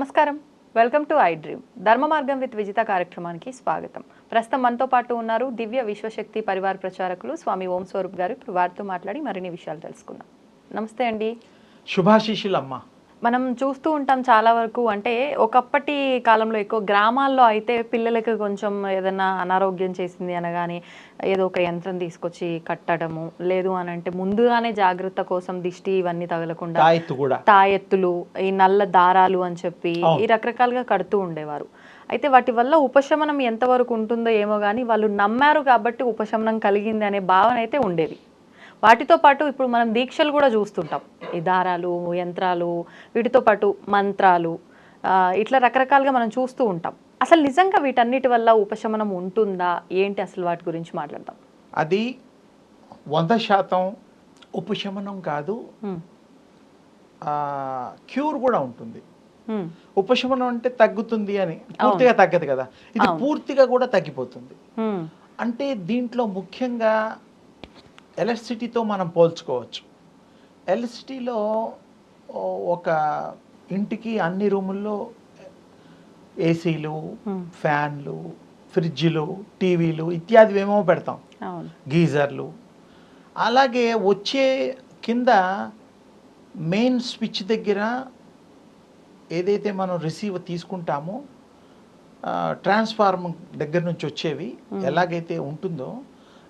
నమస్కారం. Welcome to I Dream. ధర్మ మార్గం విత్ విజిత కార్యక్రమానికి స్వాగతం. ప్రస్తుతం మనతో పాటు ఉన్నారు దివ్య విశ్వశక్తి పరివార ప్రచారకులు స్వామి ఓం స్వరూప్ గారు. ఇప్పుడు వారితో మాట్లాడి మరిన్ని విషయాలు తెలుసుకుందాం. నమస్తే అండి. శుభాశీషులమ్మ మనం చూస్తూ ఉంటాం చాలా వరకు అంటే ఒకప్పటి కాలంలో ఎక్కువ గ్రామాల్లో అయితే పిల్లలకి కొంచెం ఏదైనా అనారోగ్యం చేసింది అనగానే ఏదో ఒక యంత్రం తీసుకొచ్చి కట్టడము లేదు అని అంటే ముందుగానే జాగ్రత్త కోసం దిష్టి ఇవన్నీ తగలకుండా తాయెత్తు కూడా. తాయెత్తులు ఈ నల్ల దారాలు అని చెప్పి. ఈ రకరకాలుగా కడుతూ ఉండేవారు. అయితే వాటి వల్ల ఉపశమనం ఎంతవరకు ఉంటుందో ఏమో కానీ వాళ్ళు నమ్మారు కాబట్టి ఉపశమనం కలిగింది అనే భావన అయితే ఉండేది. వాటితో పాటు ఇప్పుడు మనం దీక్షలు కూడా చూస్తుంటాం. ఈ దారాలు యంత్రాలు వీటితో పాటు మంత్రాలు ఇట్లా రకరకాలుగా మనం చూస్తూ ఉంటాం. అసలు నిజంగా వీటన్నిటి వల్ల ఉపశమనం ఉంటుందా? ఏంటి అసలు వాటి గురించి మాట్లాడదాం. అది వంద శాతం ఉపశమనం కాదు. క్యూర్ కూడా ఉంటుంది. ఉపశమనం అంటే తగ్గుతుంది అని. పూర్తిగా తగ్గదు కదా. ఇది. పూర్తిగా కూడా తగ్గిపోతుంది. అంటే దీంట్లో ముఖ్యంగా ఎలక్ట్రిసిటీతో మనం పోల్చుకోవచ్చు. ఎలక్ట్రిసిటీలో ఒక ఇంటికి అన్ని రూముల్లో ఏసీలు. ఫ్యాన్లు ఫ్రిడ్జ్లు టీవీలు ఇత్యాదివి ఏమో పెడతాం. గీజర్లు. అలాగే వచ్చే కింద మెయిన్ స్విచ్ దగ్గర ఏదైతే మనం రిసీవ్ తీసుకుంటామో ట్రాన్స్ఫార్మర్ దగ్గర నుంచి వచ్చేవి ఎలాగైతే ఉంటుందో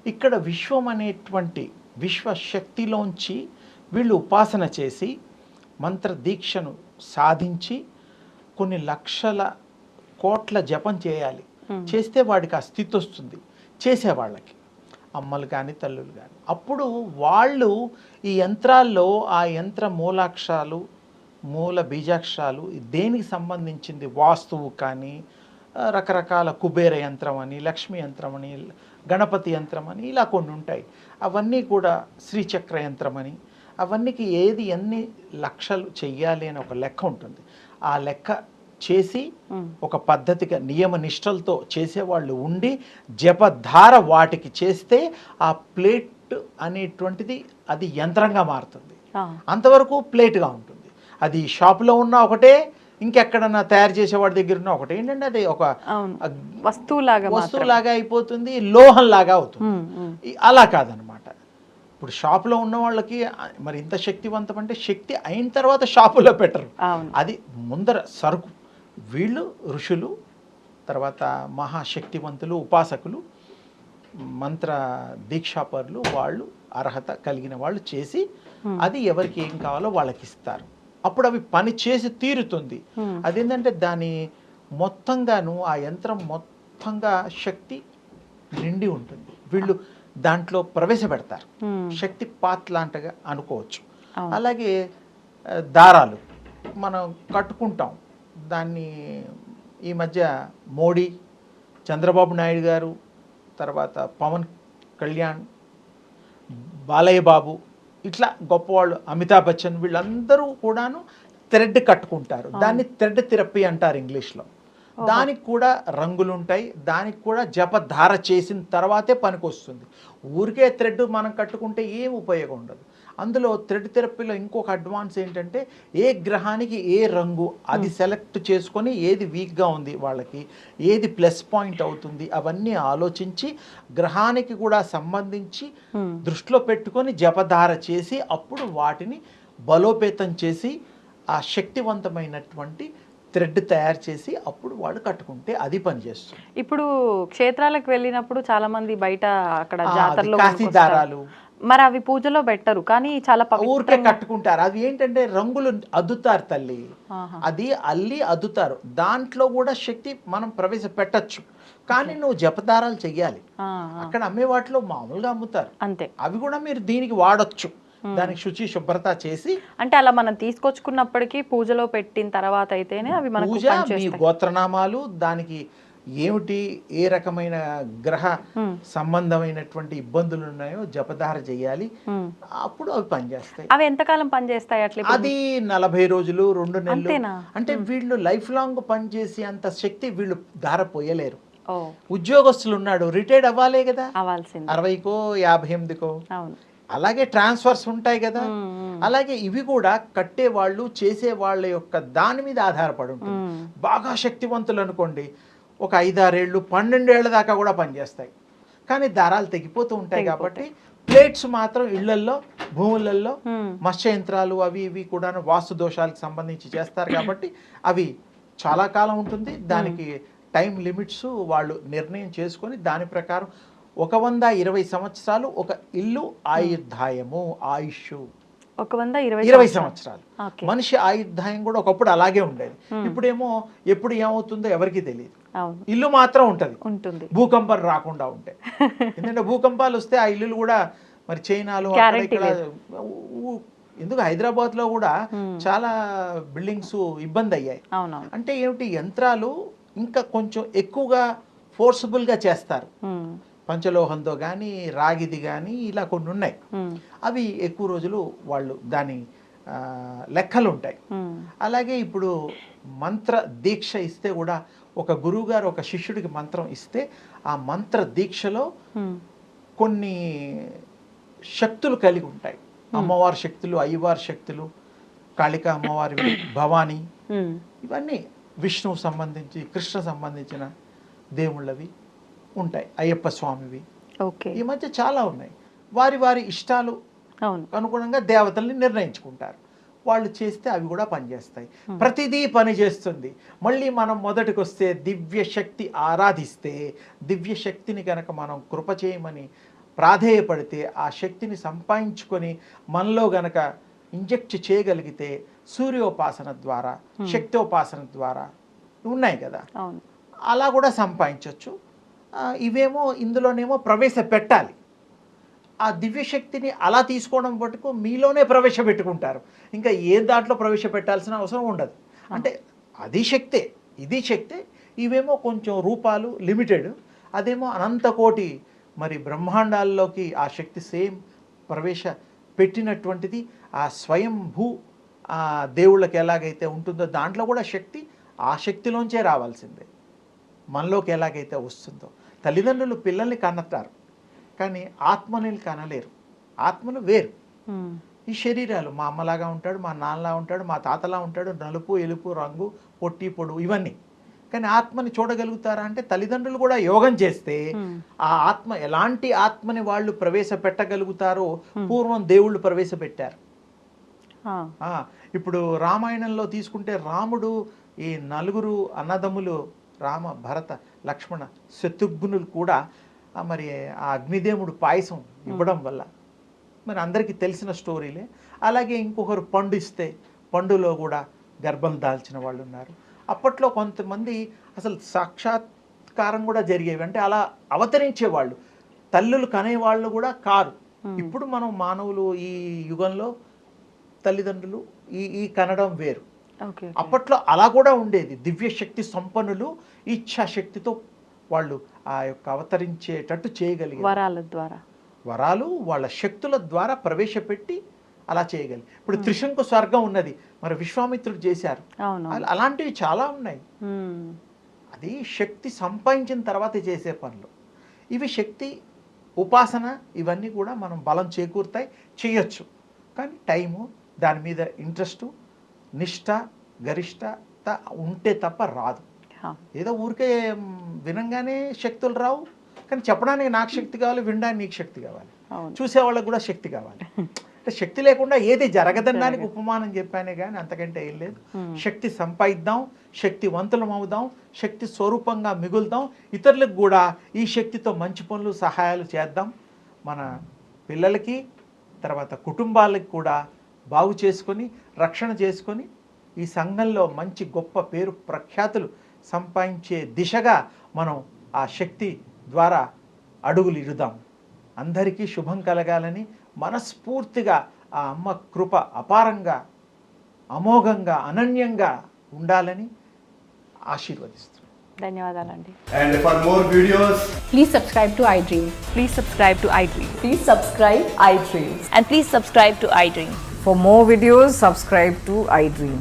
ఇక్కడ విశ్వం అనేటువంటి విశ్వశక్తిలోంచి వీళ్ళు ఉపాసన చేసి మంత్ర దీక్షను సాధించి కొన్ని లక్షల కోట్ల జపం చేయాలి. చేస్తే వాడికి ఆ స్థితి వస్తుంది. చేసేవాళ్ళకి. అమ్మలు కానీ తల్లులు కానీ అప్పుడు వాళ్ళు ఈ యంత్రాల్లో ఆ యంత్ర మూలాక్షరాలు మూల బీజాక్షరాలు దేనికి సంబంధించింది? వాస్తువు కానీ రకరకాల కుబేర యంత్రం అని లక్ష్మీ యంత్రం అని గణపతి యంత్రం అని ఇలా కొన్ని ఉంటాయి అవన్నీ కూడా శ్రీచక్ర యంత్రం అని అవన్నీకి ఏది ఎన్ని లక్షలు చెయ్యాలి అని ఒక లెక్క ఉంటుంది ఆ లెక్క చేసి. ఒక పద్ధతిగా నియమ నిష్టలతో చేసేవాళ్ళు ఉండి జపధార వాటికి చేస్తే ఆ ప్లేట్ అనేటువంటిది అది యంత్రంగా మారుతుంది. అంతవరకు ప్లేట్గా ఉంటుంది అది షాపులో ఉన్న ఒకటే ఇంకెక్కడన్నా తయారు చేసేవాడి దగ్గర ఉన్న ఒకటే. ఏంటంటే అది ఒక వస్తువులాగా వస్తువులాగా అయిపోతుంది లోహంలాగా అవుతుంది. అలా కాదనమాట. ఇప్పుడు షాపులో ఉన్న వాళ్ళకి మరి ఇంత శక్తివంతం అంటే శక్తి అయిన తర్వాత షాపులో పెట్టరు. అది ముందర సరుకు. వీళ్ళు ఋషులు తర్వాత మహాశక్తివంతులు ఉపాసకులు మంత్ర దీక్షాపరులు వాళ్ళు అర్హత కలిగిన వాళ్ళు చేసి. అది ఎవరికి ఏం కావాలో వాళ్ళకి ఇస్తారు అప్పుడు అవి పని చేసి తీరుతుంది. అదేంటంటే దాని మొత్తంగాను ఆ యంత్రం మొత్తంగా శక్తి నిండి ఉంటుంది వీళ్ళు దాంట్లో ప్రవేశపెడతారు. శక్తి పాత్ లాంటిగా అనుకోవచ్చు. అలాగే దారాలు మనం కట్టుకుంటాం దాన్ని ఈ మధ్య మోడీ చంద్రబాబు నాయుడు గారు తర్వాత పవన్ కళ్యాణ్ బాలయ్య బాబు ఇట్లా గొప్పవాళ్ళు అమితాబ్ బచ్చన్ వీళ్ళందరూ కూడాను థ్రెడ్ కట్టుకుంటారు. దాన్ని థ్రెడ్ థెరపీ అంటారు ఇంగ్లీష్లో. దానికి కూడా రంగులు ఉంటాయి దానికి కూడా జపధార చేసిన తర్వాతే పనికొస్తుంది. ఊరికే థ్రెడ్ మనం కట్టుకుంటే ఏం ఉపయోగం ఉండదు. అందులో థ్రెడ్ థెరపీలో ఇంకొక అడ్వాన్స్ ఏంటంటే ఏ గ్రహానికి ఏ రంగు అది సెలెక్ట్ చేసుకొని ఏది వీక్గా ఉంది వాళ్ళకి ఏది ప్లస్ పాయింట్ అవుతుంది అవన్నీ ఆలోచించి గ్రహానికి కూడా సంబంధించి హ్మ్. దృష్టిలో పెట్టుకొని జపధార చేసి అప్పుడు వాటిని బలోపేతం చేసి ఆ శక్తివంతమైనటువంటి థ్రెడ్ తయారు చేసి అప్పుడు వాళ్ళు కట్టుకుంటే అది పనిచేస్తుంది. ఇప్పుడు క్షేత్రాలకు వెళ్ళినప్పుడు చాలా మంది బయట అక్కడ జాతరలో మరి అవి పూజలో పెట్టరు కానీ చాలా ఊరికే కట్టుకుంటారు. అది ఏంటంటే రంగులు అద్దుతారు తల్లి. అది అల్లి అద్దుతారు. దాంట్లో కూడా శక్తి మనం ప్రవేశపెట్టచ్చు. కానీ నువ్వు జపదారాలు చెయ్యాలి. అక్కడ అమ్మే వాటిలో మామూలుగా అమ్ముతారు. అంతే. అవి కూడా మీరు దీనికి వాడొచ్చు. దానికి శుచి శుభ్రత చేసి అంటే అలా మనం తీసుకొచ్చుకున్నప్పటికీ పూజలో పెట్టిన తర్వాత అయితేనే అవి మనకు పూజ మీ గోత్రనామాలు దానికి ఏమిటి ఏ రకమైన గ్రహ. సంబంధమైనటువంటి ఇబ్బందులు ఉన్నాయో జపధార చేయాలి. అప్పుడు అవి పనిచేస్తాయి. అవి ఎంతకాలం పనిచేస్తాయి అట్లా? అది నలభై రోజులు రెండు నెలలు? అంటే వీళ్ళు లైఫ్ లాంగ్ పనిచేసి అంత శక్తి వీళ్ళు ధార పోయలేరు. ఉద్యోగస్తులు ఉన్నాడు రిటైర్డ్ అవ్వాలే కదా. అరవైకో యాభై ఎనిమిదికో. అలాగే ట్రాన్స్ఫర్స్ ఉంటాయి కదా. అలాగే ఇవి కూడా కట్టే వాళ్ళు చేసే వాళ్ళ యొక్క దాని మీద ఆధారపడి ఉంటుంది. బాగా శక్తివంతులు అనుకోండి ఒక ఐదారేళ్ళు పన్నెండేళ్ళ దాకా కూడా పనిచేస్తాయి. కానీ దారాలు తెగిపోతూ ఉంటాయి కాబట్టి ప్లేట్స్ మాత్రం ఇళ్ళల్లో భూములలో మత్స్య యంత్రాలు అవి ఇవి కూడా వాస్తు దోషాలకు సంబంధించి చేస్తారు కాబట్టి అవి చాలా కాలం ఉంటుంది. దానికి టైం లిమిట్స్ వాళ్ళు నిర్ణయం చేసుకొని దాని ప్రకారం ఒక వంద ఇరవై సంవత్సరాలు ఒక ఇల్లు ఆయుర్దాయము ఆయుష్ ఒక వంద ఇరవై ఇరవై సంవత్సరాలు. మనిషి ఆయుర్దాయం కూడా ఒకప్పుడు అలాగే ఉండేది. ఇప్పుడేమో ఎప్పుడు ఏమవుతుందో ఎవరికి తెలియదు. ఇల్లు మాత్రం ఉంటుంది. ఉంటుంది. భూకంపాలు రాకుండా ఉంటాయి ఎందుకంటే భూకంపాలు వస్తే ఆ ఇల్లులు కూడా మరి చైనాలో ఎందుకు హైదరాబాద్లో కూడా చాలా బిల్డింగ్స్ ఇబ్బంది అయ్యాయి అంటే ఏమిటి? యంత్రాలు ఇంకా కొంచెం ఎక్కువగా forcible గా చేస్తారు. ఉమ్, పంచలోహంతో కానీ రాగిది కానీ ఇలా కొన్ని ఉన్నాయి. ఉమ్, అవి ఎక్కువ రోజులు వాళ్ళు దాని లెక్కలు ఉంటాయి అలాగే ఇప్పుడు మంత్ర దీక్ష ఇస్తే కూడా ఒక గురువు గారు ఒక శిష్యుడికి మంత్రం ఇస్తే ఆ మంత్ర దీక్షలో కొన్ని శక్తులు కలిగి ఉంటాయి. అమ్మవారి శక్తులు అయ్యవారి శక్తులు కాళిక అమ్మవారి భవానీ ఇవన్నీ విష్ణువు సంబంధించి కృష్ణ సంబంధించిన దేవుళ్ళవి ఉంటాయి. అయ్యప్ప స్వామివి. ఓకే. ఈ మధ్య చాలా ఉన్నాయి. వారి వారి ఇష్టాలు అనుగుణంగా దేవతల్ని నిర్ణయించుకుంటారు. వాళ్ళు చేస్తే అవి కూడా పనిచేస్తాయి. ప్రతిదీ పని చేస్తుంది. మళ్ళీ మనం మొదటికి వస్తే దివ్య శక్తి ఆరాధిస్తే దివ్య శక్తిని కనుక మనం కృప చేయమని ప్రాధేయపడితే ఆ శక్తిని సంపాదించుకొని మనలో గనక ఇంజెక్ట్ చేయగలిగితే సూర్యోపాసన ద్వారా శక్తోపాసన ద్వారా ఉన్నాయి కదా. అలా కూడా సంపాదించవచ్చు ఇవేమో ఇందులోనేమో ప్రవేశపెట్టాలి. ఆ దివ్యశక్తిని అలా తీసుకోవడం మటుకు మీలోనే ప్రవేశపెట్టుకుంటారు. ఇంకా ఏ దాంట్లో ప్రవేశపెట్టాల్సిన అవసరం ఉండదు. అంటే అది శక్తే ఇది శక్తే ఇవేమో కొంచెం రూపాలు లిమిటెడ్ అదేమో అనంతకోటి మరి బ్రహ్మాండాల్లోకి ఆ శక్తి సేమ్ ప్రవేశ పెట్టినటువంటిది ఆ స్వయంభూ ఆ దేవుళ్ళకి ఎలాగైతే ఉంటుందో దాంట్లో కూడా శక్తి ఆ శక్తిలోంచే రావాల్సిందే. మనలోకి ఎలాగైతే వస్తుందో. తల్లిదండ్రులు పిల్లల్ని కన్నతారు కానీ ఆత్మని కనలేరు. ఆత్మలు వేరు. ఈ శరీరాలు మా అమ్మలాగా ఉంటాడు మా నాన్నలా ఉంటాడు మా తాతలా ఉంటాడు నలుపు ఎలుపు రంగు పొట్టి పొడు ఇవన్నీ. కానీ ఆత్మని చూడగలుగుతారా అంటే తల్లిదండ్రులు కూడా యోగం చేస్తే ఆ ఆత్మ ఎలాంటి ఆత్మని వాళ్ళు ప్రవేశపెట్టగలుగుతారో పూర్వం దేవుళ్ళు ప్రవేశపెట్టారు. ఇప్పుడు రామాయణంలో తీసుకుంటే రాముడు ఈ నలుగురు అన్నదమ్ములు రామ భరత లక్ష్మణ శత్రుఘ్నులు కూడా మరి ఆ అగ్నిదేవుడు పాయసం ఇవ్వడం వల్ల. మరి అందరికీ తెలిసిన స్టోరీలే. అలాగే ఇంకొకరు పండు ఇస్తే పండులో కూడా గర్భం దాల్చిన వాళ్ళు ఉన్నారు అప్పట్లో కొంతమంది అసలు సాక్షాత్కారం కూడా జరిగేవి. అంటే అలా అవతరించేవాళ్ళు. తల్లులు కనేవాళ్ళు కూడా కారు. ఇప్పుడు మనం మానవులు ఈ యుగంలో తల్లిదండ్రులు ఈ ఈ కనడం వేరు. అప్పట్లో అలా కూడా ఉండేది. దివ్య శక్తి సంపన్నులు ఇచ్ఛాశక్తితో వాళ్ళు ఆ యొక్క అవతరించేటట్టు చేయగలిగారు. వరాల ద్వారా. వరాలు వాళ్ళ శక్తుల ద్వారా ప్రవేశపెట్టి అలా చేయగలి ఇప్పుడు త్రిశంకు స్వర్గం ఉన్నది. మరి విశ్వామిత్రుడు చేశారు. అలాంటివి చాలా ఉన్నాయి. అది శక్తి సంపాదించిన తర్వాత చేసే పనులు. ఇవి శక్తి ఉపాసన ఇవన్నీ కూడా మనం బలం చేకూరుతాయి చేయొచ్చు. కానీ టైము దాని మీద ఇంట్రెస్టు నిష్ట గరిష్టత ఉంటే తప్ప రాదు. ఏదో ఊరికే వినంగానే శక్తులు రావు కానీ చెప్పడానికి నాకు శక్తి కావాలి వినడానికి నీకు శక్తి కావాలి. చూసేవాళ్ళకి కూడా శక్తి కావాలి. అంటే శక్తి లేకుండా ఏది జరగదనడానికి ఉపమానం చెప్పానే కానీ అంతకంటే ఏం లేదు. శక్తి సంపాదిద్దాం శక్తివంతులం అవుదాం శక్తి స్వరూపంగా మిగులుదాం. ఇతరులకు కూడా ఈ శక్తితో మంచి పనులు సహాయాలు చేద్దాం. మన పిల్లలకి తర్వాత కుటుంబాలకి కూడా బాగు చేసుకొని రక్షణ చేసుకొని ఈ సంఘంలో మంచి గొప్ప పేరు ప్రఖ్యాతులు సంపాదించే దిశగా మనం ఆ శక్తి ద్వారా అడుగులు ఇరుదాం. అందరికీ శుభం కలగాలని మనస్ఫూర్తిగా ఆ అమ్మ కృప అపారంగా అమోఘంగా అనన్యంగా ఉండాలని ఆశీర్వదిస్తున్నాం. ధన్యవాదాలండి. And for more videos please subscribe to I Dream please subscribe to I Dream please subscribe I Dream and please subscribe to I Dream for more videos subscribe to I Dream